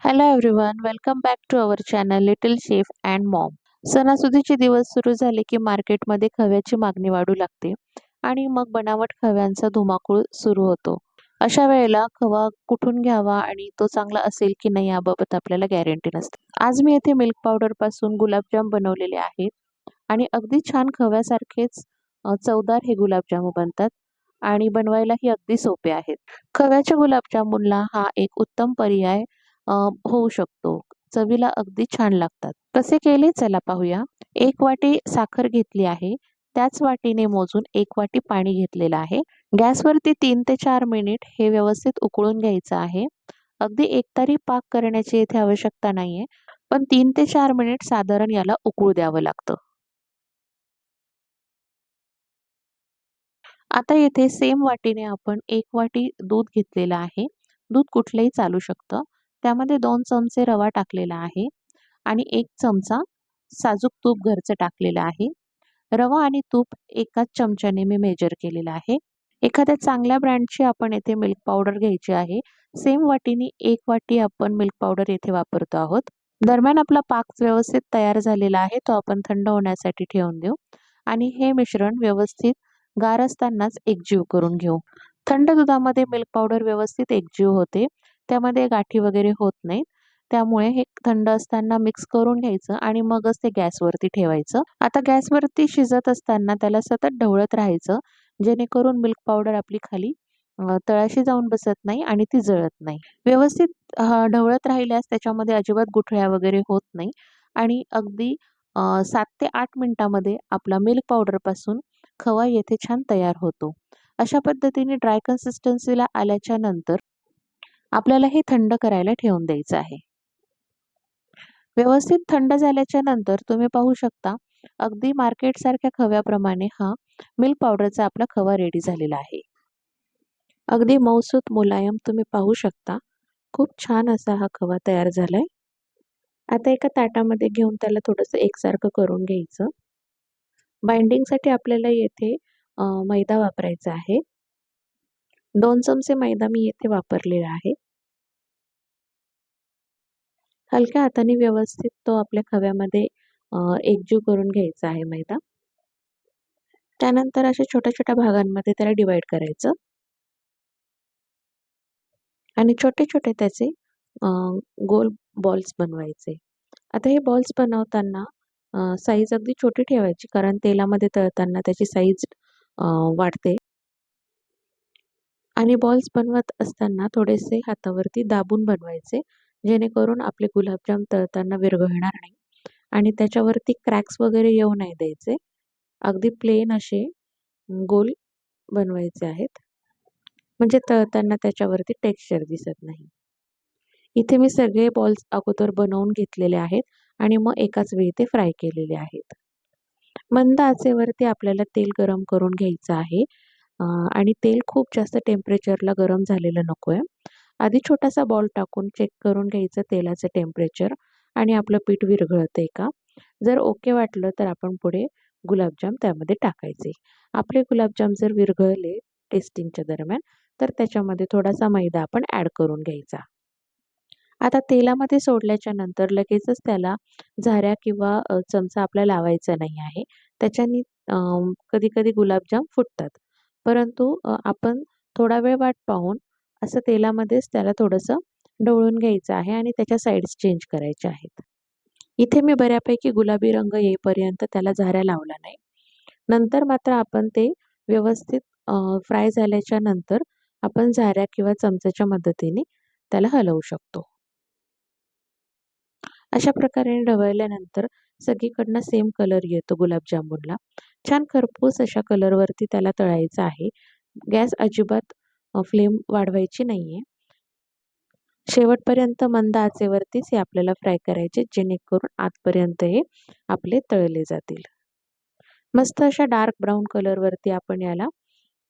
Hello everyone welcome back to our channel little chef and mom सणासुदीचे दिवस सुरू झाले की मार्केटमध्ये खव्याची मागणी वाढू लागते आणि मग बनावट खव्यांचा धुमाकूळ सुरू होतो. अशा वेळेला खवा कुठून घ्यावा आणि तो चांगला असेल की नाही याबाबत आपल्याला गॅरंटी नसते. आज मी येथे मिल्क पावडरपासून गुलाबजाम बनवलेले आहेत आणि अगदी छान खव्यासारखेच चवदार हे गुलाबजाम बनतात आणि बनवायलाही अगदी सोपे आहेत. खव्याच्या गुलाबजामुनला हा एक उत्तम पर्याय होऊ शकतो. चवीला अगदी छान लागतात. कसे केले? चला पाहूया. एक वाटी साखर घेतली आहे. त्याच वाटीने मोजून एक वाटी पाणी घेतलेलं आहे. गॅसवरती तीन ते चार मिनिट हे व्यवस्थित उकळून घ्यायचं आहे. अगदी एकतारी पाक करण्याची येथे आवश्यकता नाहीये. पण तीन ते चार मिनिट साधारण याला उकळू द्यावं लागतं. आता येथे सेम वाटीने आपण एक वाटी दूध घेतलेलं आहे. दूध कुठलंही चालू शकतं. त्यामध्ये दोन चमचे रवा टाकलेला आहे आणि एक चमचा साजूक तूप घरचं टाकलेलं आहे. रवा आणि तूप एकाच चमच्याने मी मेजर केलेला आहे. एखाद्या चांगल्या ब्रँडची आपण येथे मिल्क पावडर घ्यायची आहे. सेम वाटीने एक वाटी आपण मिल्क पावडर येथे वापरतो आहोत. दरम्यान आपला पाक व्यवस्थित तयार झालेला आहे तो आपण थंड होण्यासाठी ठेवून देऊ आणि हे मिश्रण व्यवस्थित गार असतानाच एकजीव करून घेऊ. थंड दुधामध्ये मिल्क पावडर व्यवस्थित एकजीव होते. त्यामध्ये गाठी वगैरे होत नाहीत. त्यामुळे हे थंड असताना मिक्स करून घ्यायचं आणि मगच ते गॅसवरती ठेवायचं. आता गॅसवरती शिजत असताना त्याला सतत ढवळत राहायचं जेणेकरून मिल्क पावडर आपली खाली तळाशी जाऊन बसत नाही आणि ती जळत नाही. व्यवस्थित ढवळत राहिल्यास त्याच्यामध्ये अजिबात गुठळ्या वगैरे होत नाही. आणि अगदी सात ते आठ मिनिटामध्ये आपला मिल्क पावडरपासून खवा येथे छान तयार होतो. अशा पद्धतीने ड्राय कन्सिस्टन्सीला आल्याच्यानंतर आपल्याला हे थंड करायला ठेवून द्यायचं आहे. व्यवस्थित थंड झाल्याच्यानंतर तुम्ही पाहू शकता अगदी मार्केट सारख्या खव्याप्रमाणे हा मिल्क पावडरचा आपला खवा रेडी झालेला आहे. अगदी मौसूत मुलायम तुम्ही पाहू शकता खूप छान असा हा खवा तयार झालाय. आता एका ताटामध्ये घेऊन त्याला थोडंसं एकसारखं करून घ्यायचं. बाइंडिंगसाठी आपल्याला येथे मैदा वापरायचा आहे. दोन चमचे मैदा मी येथे वापरलेला आहे. हलक्या हाताने व्यवस्थित तो आपल्या खव्यामध्ये एकजीव करून घ्यायचा आहे मैदा. त्यानंतर अशा छोट्या छोट्या भागांमध्ये त्याला डिवाइड करायचं. आणि छोटे छोटे त्याचे गोल बॉल्स बनवायचे. आता हे बॉल्स बनवताना साईज अगदी छोटी ठेवायची कारण तेलामध्ये तळताना त्याची साईज वाढते. आणि बॉल्स बनवत असताना थोडेसे हातावरती दाबून बनवायचे. जेणेकरून आपले गुलाबजाम तळताना विरघळणार नाही आणि त्याच्यावरती क्रॅक्स वगैरे येऊ नाही द्यायचे. अगदी प्लेन असे गोल बनवायचे आहेत. म्हणजे तळताना त्याच्यावरती टेक्स्चर दिसत नाही. इथे मी सगळे बॉल्स अगोदर बनवून घेतलेले आहेत आणि मग एकाच वेळी ते फ्राय केलेले आहेत. मंद आचेवरती आपल्याला तेल गरम करून घ्यायचं आहे. आणि तेल खूप जास्त टेम्परेचरला गरम झालेलं नको आहे आधी छोटासा बॉल टाकून चेक करून घ्यायचं तेलाचं टेम्परेचर आणि आपलं पीठ विरघळतंय का? जर ओके वाटलं तर आपण पुढे गुलाबजाम त्यामध्ये टाकायचे. आपले गुलाबजाम जर विरघळले टेस्टिंगच्या दरम्यान तर त्याच्यामध्ये थोडासा मैदा आपण ॲड करून घ्यायचा. आता तेलामध्ये सोडल्याच्या नंतर लगेचच त्याला झाऱ्या किंवा चमचा आपला लावायचा नाही आहे. त्याच्यानी कधी कधी गुलाबजाम फुटतात. परंतु आपण थोडा वेळ वाट पाहून असं तेलामध्येच त्याला थोडंसं ढवळून घ्यायचं आहे आणि त्याच्या साईड्स चेंज करायच्या आहेत. इथे मी बऱ्यापैकी गुलाबी रंग येईपर्यंत त्याला झाऱ्या लावला नाही. नंतर मात्र आपण ते व्यवस्थित फ्राय झाल्याच्यानंतर आपण झाऱ्या किंवा चमच्याच्या मदतीने त्याला हलवू शकतो. अशा प्रकारे ढवळल्यानंतर सगळीकडनं सेम कलर येतो गुलाबजामुनला छान खरपूस अशा कलरवरती त्याला तळायचं आहे. गॅस अजिबात फ्लेम वाढवायची नाहीये. शेवटपर्यंत मंद आचेवरतीच हे आपल्याला फ्राय करायचे जेणेकरून आतपर्यंत हे आपले तळले जातील. मस्त अशा डार्क ब्राऊन कलरवरती आपण याला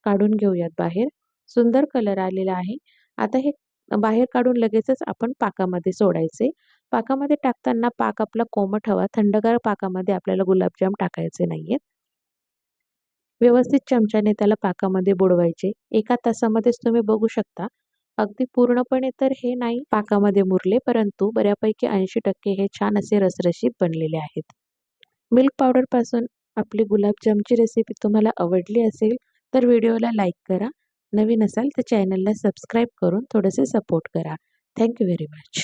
काढून घेऊयात बाहेर. सुंदर कलर आलेला आहे. आता हे बाहेर काढून लगेचच आपण पाकामध्ये सोडायचे. पाकामध्ये टाकताना पाक आपला कोमट हवा थंडगार पाकामध्ये आपल्याला गुलाबजाम टाकायचे नाहीयेत. व्यवस्थित चमच्याने त्याला पाकामध्ये बुडवायचे. एका तासामध्येच तुम्ही बघू शकता. अगदी पूर्णपणे तर हे नाही पाकामध्ये मुरले परंतु बऱ्यापैकी ऐंशी टक्के हे छान असे रसरशीत बनलेले आहेत. मिल्क पावडरपासून आपली गुलाबजामची रेसिपी तुम्हाला आवडली असेल तर व्हिडिओला लाईक करा. नवीन असाल तर चॅनलला सबस्क्राईब करून थोडेसे सपोर्ट करा. Thank you very much.